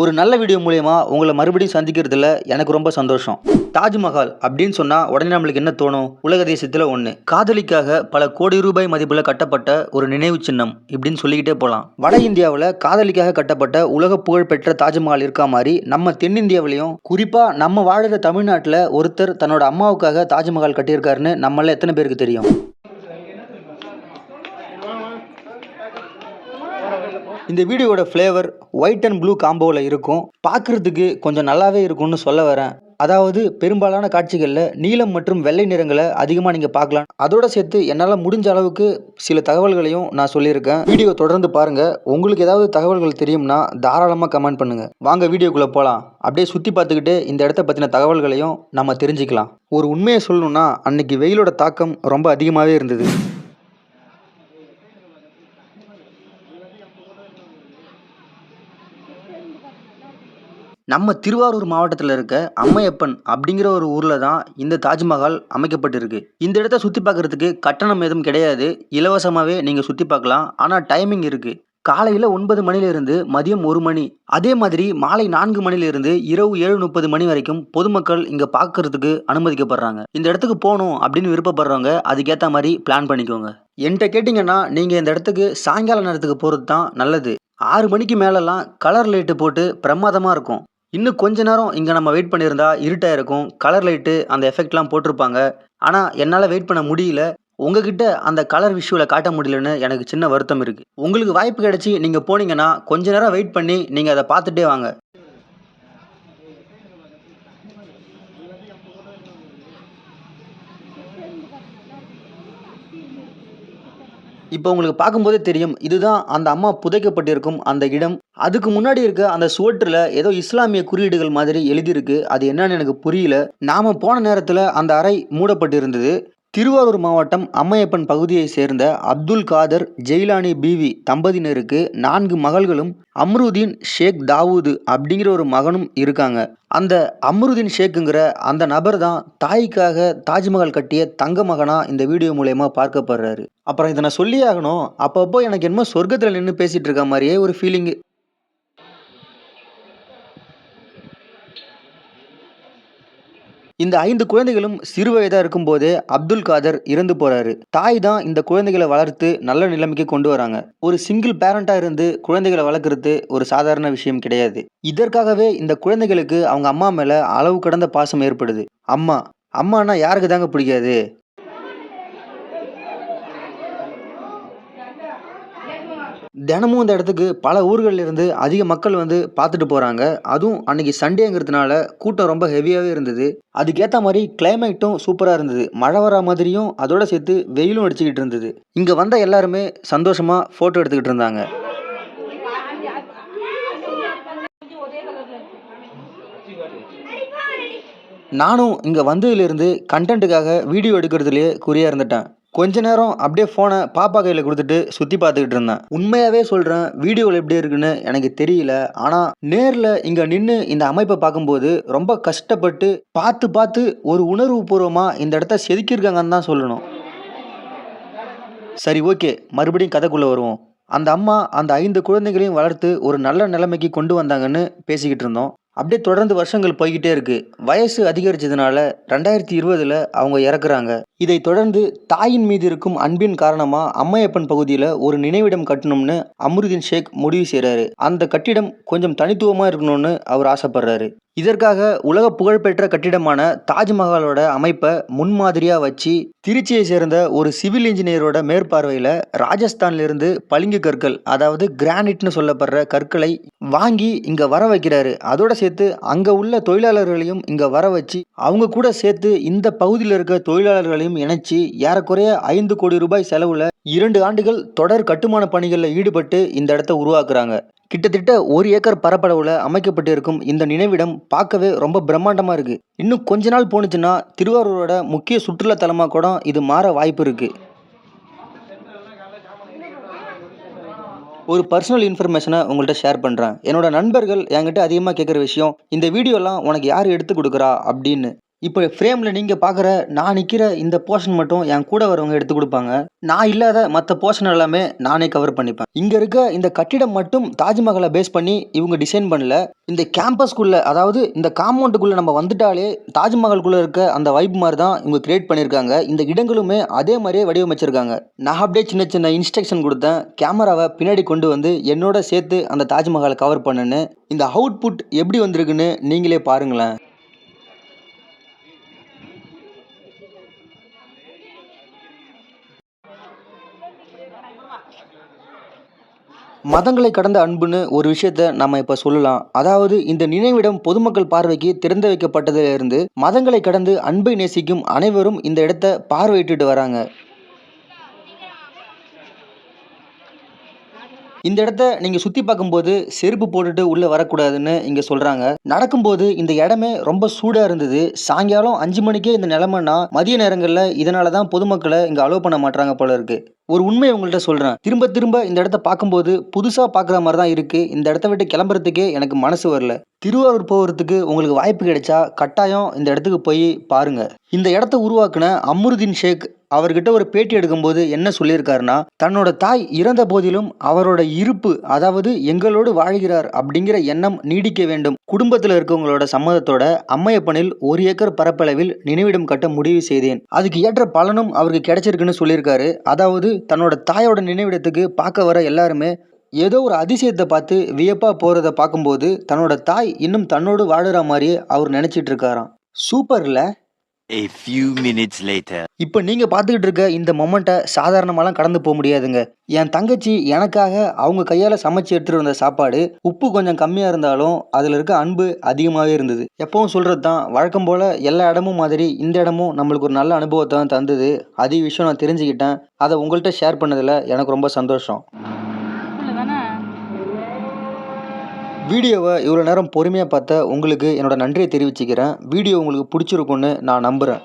ஒரு நல்ல வீடியோ மூலயமா உங்களை மறுபடியும் சந்திக்கிறதுல எனக்கு ரொம்ப சந்தோஷம். தாஜ்மஹால் அப்படின்னு சொன்னால் உடனே நம்மளுக்கு என்ன தோணும்? உலக தேசத்தில் ஒன்று காதலிக்காக பல கோடி ரூபாய் மதிப்பில் கட்டப்பட்ட ஒரு நினைவு சின்னம் இப்படின்னு சொல்லிக்கிட்டே போகலாம் வட இந்தியாவில் காதலிக்காக கட்டப்பட்ட உலக புகழ்பெற்ற தாஜ்மஹால் இருக்கா மாதிரி நம்ம தென்னிந்தியாவிலையும் குறிப்பாக நம்ம வாழ்கிற தமிழ்நாட்டில் ஒருத்தர் தன்னோட அம்மாவுக்காக தாஜ்மஹால் கட்டியிருக்காருன்னு நம்மள எத்தனை பேருக்கு தெரியும்? இந்த வீடியோட ஃப்ளேவர் ஒயிட் அண்ட் ப்ளூ காம்போவில் இருக்கும். பார்க்குறதுக்கு கொஞ்சம் நல்லாவே இருக்கும்னு சொல்ல வரேன். அதாவது பெரும்பாலான காட்சிகளில் நீலம் மற்றும் வெள்ளை நிறங்களை அதிகமாக நீங்கள் பார்க்கலாம். அதோட சேர்த்து என்னால் முடிஞ்ச அளவுக்கு சில தகவல்களையும் நான் சொல்லியிருக்கேன். வீடியோ தொடர்ந்து பாருங்கள் உங்களுக்கு ஏதாவது தகவல்கள் தெரியும்னா தாராளமாக கமெண்ட் பண்ணுங்கள் வாங்க வீடியோக்குள்ளே போகலாம் அப்படியே சுற்றி பார்த்துக்கிட்டு இந்த இடத்த பற்றின தகவல்களையும் நம்ம தெரிஞ்சுக்கலாம். ஒரு உண்மையை சொல்லணும்னா அன்னைக்கு வெயிலோட தாக்கம் ரொம்ப அதிகமாகவே இருந்தது. நம்ம திருவாரூர் மாவட்டத்தில் இருக்க அம்மையப்பன் அப்படிங்கிற ஒரு ஊரில் தான் இந்த தாஜ்மஹால் அமைக்கப்பட்டிருக்கு. இந்த இடத்த சுற்றி பார்க்குறதுக்கு கட்டணம் எதுவும் கிடையாது. இலவசமாகவே நீங்கள் சுற்றி பார்க்கலாம். ஆனால் டைமிங் இருக்குது காலையில் ஒன்பது மணிலிருந்து மதியம் ஒரு மணி. அதே மாதிரி மாலை நான்கு மணிலிருந்து இரவு ஏழு முப்பது மணி வரைக்கும் பொதுமக்கள் இங்கே பார்க்கறதுக்கு அனுமதிக்கப்படுறாங்க. இந்த இடத்துக்கு போகணும் அப்படின்னு விருப்பப்படுறவங்க அதுக்கேற்ற மாதிரி பிளான் பண்ணிக்கோங்க. என்கிட்ட கேட்டிங்கன்னா நீங்கள் இந்த இடத்துக்கு சாயங்கால நேரத்துக்கு போகிறது தான் நல்லது. ஆறு மணிக்கு மேலெல்லாம் கலர் லைட்டு போட்டு பிரமாதமாக இருக்கும். இன்னும் கொஞ்ச நேரம் இங்கே நம்ம வெயிட் பண்ணியிருந்தா இருட்டாக இருக்கும். கலர் லைட்டு அந்த எஃபெக்ட்லாம் போட்டிருப்பாங்க. ஆனால் என்னால் வெயிட் பண்ண முடியல. உங்ககிட்ட அந்த கலர் விஷுவலை காட்ட முடியலன்னு எனக்கு சின்ன வருத்தம் இருக்குது உங்களுக்கு வாய்ப்பு கிடைச்சி நீங்கள் போனீங்கன்னா கொஞ்ச நேரம் வெயிட் பண்ணி நீங்கள் அதை பார்த்துட்டே வாங்க. இப்போ உங்களுக்கு பார்க்கும்போதே தெரியும் இதுதான் அந்த அம்மா புதைக்கப்பட்டிருக்கும் அந்த இடம். அதுக்கு முன்னாடி இருக்க அந்த சுவற்றில் ஏதோ இஸ்லாமிய குறியீடுகள் மாதிரி எழுதியிருக்கு. அது என்னன்னு எனக்கு புரியல. நாம போன நேரத்தில் அந்த அறை மூடப்பட்டிருந்தது. திருவாரூர் மாவட்டம் அம்மையப்பன் பகுதியை சேர்ந்த அப்துல் காதர் ஜெயிலானி பீவி தம்பதியினருக்கு நான்கு மகள்களும் அம்ருதீன் ஷேக் தாவூது அப்படிங்கிற ஒரு மகனும் இருக்காங்க. அந்த அம்ருதீன் ஷேக்குங்கிற அந்த நபர் தான் தாய்க்காக தாஜ்மஹால் கட்டிய தங்க மகனா இந்த வீடியோ மூலயமா பார்க்கப்படுறாரு. அப்புறம் இதை நான் சொல்லியே ஆகணும். அப்பப்போ எனக்கு என்னமோ சொர்க்கத்தில் நின்று பேசிட்டு இருக்க மாதிரியே ஒரு ஃபீலிங்கு இந்த ஐந்து குழந்தைகளும் சிறு வயதாக இருக்கும்போதே அப்துல் காதர் இறந்து போறாரு. தாய் தான் இந்த குழந்தைகளை வளர்த்து நல்ல நிலைமைக்கு கொண்டு வராங்க. ஒரு சிங்கிள் பேரண்டா இருந்து குழந்தைகளை வளர்க்குறது ஒரு சாதாரண விஷயம் கிடையாது. இதற்காகவே இந்த குழந்தைகளுக்கு அவங்க அம்மா மேலே அளவு கடந்த பாசம் ஏற்படுது. அம்மா அம்மானா யாருக்கு தாங்க பிடிக்காது? தினமும் இந்த இடத்துக்கு பல ஊர்களில் இருந்து அதிக மக்கள் வந்து பார்த்துட்டு போகிறாங்க அதுவும் அன்னைக்கு சண்டேங்கிறதுனால கூட்டம் ரொம்ப ஹெவியாகவே இருந்தது. அதுக்கேற்ற மாதிரி கிளைமேட்டும் சூப்பராக இருந்தது. மழை வர மாதிரியும் அதோட சேர்த்து வெயிலும் அடிச்சுக்கிட்டு இருந்தது. இங்கே வந்த எல்லாருமே சந்தோஷமாக ஃபோட்டோ எடுத்துக்கிட்டு இருந்தாங்க. நானும் இங்கே வந்ததுலேருந்து கண்டென்ட்டுக்காக வீடியோ எடுக்கிறதுலேயே குறியாக இருந்துட்டேன். கொஞ்ச நேரம் அப்படியே ஃபோனை பாப்பா கையில் கொடுத்துட்டு சுற்றி பார்த்துக்கிட்டு இருந்தேன். உண்மையாகவே சொல்கிறேன் வீடியோவில் எப்படி இருக்குன்னு எனக்கு தெரியல. ஆனால் நேரில் இங்கே நின்று இந்த அமைப்பை பார்க்கும்போது ரொம்ப கஷ்டப்பட்டு பார்த்து பார்த்து ஒரு உணர்வு பூர்வமாக இந்த இடத்த செதுக்கியிருக்காங்கன்னு தான் சொல்லணும். சரி ஓகே. மறுபடியும் கதைக்குள்ளே வருவோம். அந்த அம்மா அந்த ஐந்து குழந்தைகளையும் வளர்த்து ஒரு நல்ல நிலைமைக்கு கொண்டு வந்தாங்கன்னு பேசிக்கிட்டு இருந்தோம். அப்படியே தொடர்ந்து வருஷங்கள் போய்கிட்டே இருக்கு. வயசு அதிகரிச்சதுனால ரெண்டாயிரத்தி இருபதுல அவங்க இறக்குறாங்க. இதை தொடர்ந்து தாயின் மீது இருக்கும் அன்பின் காரணமா அம்மையப்பன் பகுதியில் ஒரு நினைவிடம் கட்டணும்னு அமருதீன் ஷேக் முடிவு செய்கிறாரு அந்த கட்டிடம் கொஞ்சம் தனித்துவமாக இருக்கணும்னு அவர் ஆசைப்படுறாரு. இதற்காக உலக புகழ்பெற்ற கட்டிடமான தாஜ்மஹாலோட அமைப்பை முன்மாதிரியாக வச்சு திருச்சியை சேர்ந்த ஒரு சிவில் இன்ஜினியரோட மேற்பார்வையில் ராஜஸ்தான்லேருந்து பளிங்கு கற்கள் அதாவது கிரானைட்னு சொல்லப்படுற கற்களை வாங்கி இங்கே வர வைக்கிறாரு. அதோட சேர்த்து அங்கே உள்ள தொழிலாளர்களையும் இங்கே வர வச்சு அவங்க கூட சேர்த்து இந்த பகுதியில் இருக்க தொழிலாளர்களையும் இணைச்சி ஏறக்குறைய ஐந்து கோடி ரூபாய் செலவில் இரண்டு ஆண்டுகள் தொடர் கட்டுமான பணிகளில் ஈடுபட்டு இந்த இடத்த உருவாக்குறாங்க. கிட்டத்தட்ட ஒரு ஏக்கர் பரப்பளவில் அமைக்கப்பட்டிருக்கும் இந்த நினைவிடம் பார்க்கவே ரொம்ப பிரம்மாண்டமாக இருக்குது இன்னும் கொஞ்ச நாள் போணுச்சுன்னா திருவாரூரோட முக்கிய சுற்றுலா தலமாக கூட இது மாற வாய்ப்பு இருக்குது ஒரு பர்சனல் இன்ஃபர்மேஷனை உங்கள்கிட்ட ஷேர் பண்ணுறேன் என்னோட நண்பர்கள் என்கிட்ட அதிகமாக கேட்குற விஷயம் இந்த வீடியோலாம் உனக்கு யார் எடுத்து கொடுக்குறா அப்படின்னு. இப்போ ஃப்ரேமில் நீங்கள் பார்க்குற நான் நிற்கிற இந்த போர்ஷன் மட்டும் என் கூட வரவங்க எடுத்து கொடுப்பாங்க. நான் இல்லாத மற்ற போர்ஷன் எல்லாமே நானே கவர் பண்ணிப்பேன். இங்கே இருக்க இந்த கட்டிடம் மட்டும் தாஜ்மஹாலை பேஸ் பண்ணி இவங்க டிசைன் பண்ணல. இந்த கேம்பஸ்குள்ளே அதாவது இந்த காம்பவுண்டுக்குள்ளே நம்ம வந்துட்டாலே தாஜ்மஹாலுக்குள்ளே இருக்க அந்த வைப் மாதிரி தான் இவங்க கிரியேட் பண்ணியிருக்காங்க. இந்த இடங்களுமே அதே மாதிரியே வடிவமைச்சிருக்காங்க. நான் அப்படியே சின்ன சின்ன இன்ஸ்ட்ரக்ஷன் கொடுத்தேன். கேமராவை பின்னாடி கொண்டு வந்து என்னோட சேர்த்து அந்த தாஜ்மஹாலை கவர் பண்ணுன்னு. இந்த அவுட்புட் எப்படி வந்திருக்குன்னு நீங்களே பாருங்களேன். மதங்களை கடந்த அன்புன்னு ஒரு விஷயத்த நம்ம இப்போ சொல்லலாம். அதாவது இந்த நினைவிடம் பொதுமக்கள் பார்வைக்கு திறந்து வைக்கப்பட்டதிலிருந்து மதங்களை கடந்து அன்பை நேசிக்கும் அனைவரும் இந்த இடத்த பார்வையிட்டுட்டு வராங்க. இந்த இடத்த நீங்கள் சுற்றி பார்க்கும்போது செருப்பு போட்டுட்டு உள்ளே வரக்கூடாதுன்னு இங்கே சொல்கிறாங்க நடக்கும்போது இந்த இடமே ரொம்ப சூடாக இருந்தது. சாயங்காலம் அஞ்சு மணிக்கே இந்த நிலமைனா மதிய நேரங்களில் இதனால தான் பொதுமக்களை இங்கே அலோவ் பண்ண மாட்டாங்க போல இருக்கு. ஒரு உண்மையை உங்கள்கிட்ட சொல்கிறேன் திரும்ப திரும்ப இந்த இடத்த பார்க்கும்போது புதுசாக பார்க்குற மாதிரி தான் இருக்குது இந்த இடத்த விட்டு கிளம்புறதுக்கே எனக்கு மனசு வரல. திருவாரூர் போகிறதுக்கு உங்களுக்கு வாய்ப்பு கிடைச்சா கட்டாயம் இந்த இடத்துக்கு போய் பாருங்க. இந்த இடத்த உருவாக்குன அமருதீன் ஷேக் அவர்கிட்ட ஒரு பேட்டி எடுக்கும்போது என்ன சொல்லியிருக்காருன்னா தன்னோட தாய் இறந்த போதிலும் அவரோட இருப்பு அதாவது எங்களோடு வாழ்கிறார் அப்படிங்கிற எண்ணம் நீடிக்க வேண்டும். குடும்பத்தில் இருக்கவங்களோட சம்மதத்தோட அம்மையப்பனில் ஒரு ஏக்கர் பரப்பளவில் நினைவிடம் கட்ட முடிவு செய்தேன். அதுக்கு ஏற்ற பலனும் அவருக்கு கிடைச்சிருக்குன்னு சொல்லியிருக்காரு. அதாவது தன்னோட தாயோட நினைவிடத்துக்கு பார்க்க வர எல்லாருமே ஏதோ ஒரு அதிசயத்தை பார்த்து வியப்பாக போகிறத பார்க்கும்போது தன்னோட தாய் இன்னும் தன்னோடு வாழுற மாதிரியே அவர் நினச்சிட்டு இருக்காராம். சூப்பர்ல A few minutes later. இப்போ நீங்கள் பார்த்துக்கிட்டு இருக்க இந்த மொமெண்ட்டை சாதாரணமாலாம் கடந்து போக முடியாதுங்க. என் தங்கச்சி எனக்காக அவங்க கையால் சமைச்சு எடுத்துகிட்டு வந்த சாப்பாடு உப்பு கொஞ்சம் கம்மியாக இருந்தாலும் அதில் இருக்க அன்பு அதிகமாகவே இருந்தது. எப்பவும் சொல்கிறது தான் வழக்கம் போல் எல்லா இடமும் மாதிரி இந்த இடமும் நம்மளுக்கு ஒரு நல்ல அனுபவத்தை தான் தந்தது. அதிக விஷயம் நான் தெரிஞ்சுக்கிட்டேன். அதை உங்கள்கிட்ட ஷேர் பண்ணதில் எனக்கு ரொம்ப சந்தோஷம். வீடியோவை இவ்வளோ நேரம் பொறுமையாக பார்த்த உங்களுக்கு என்னோடய நன்றியை தெரிவிச்சுக்கிறேன். வீடியோ உங்களுக்கு பிடிச்சிருக்குன்னு நான் நம்புகிறேன்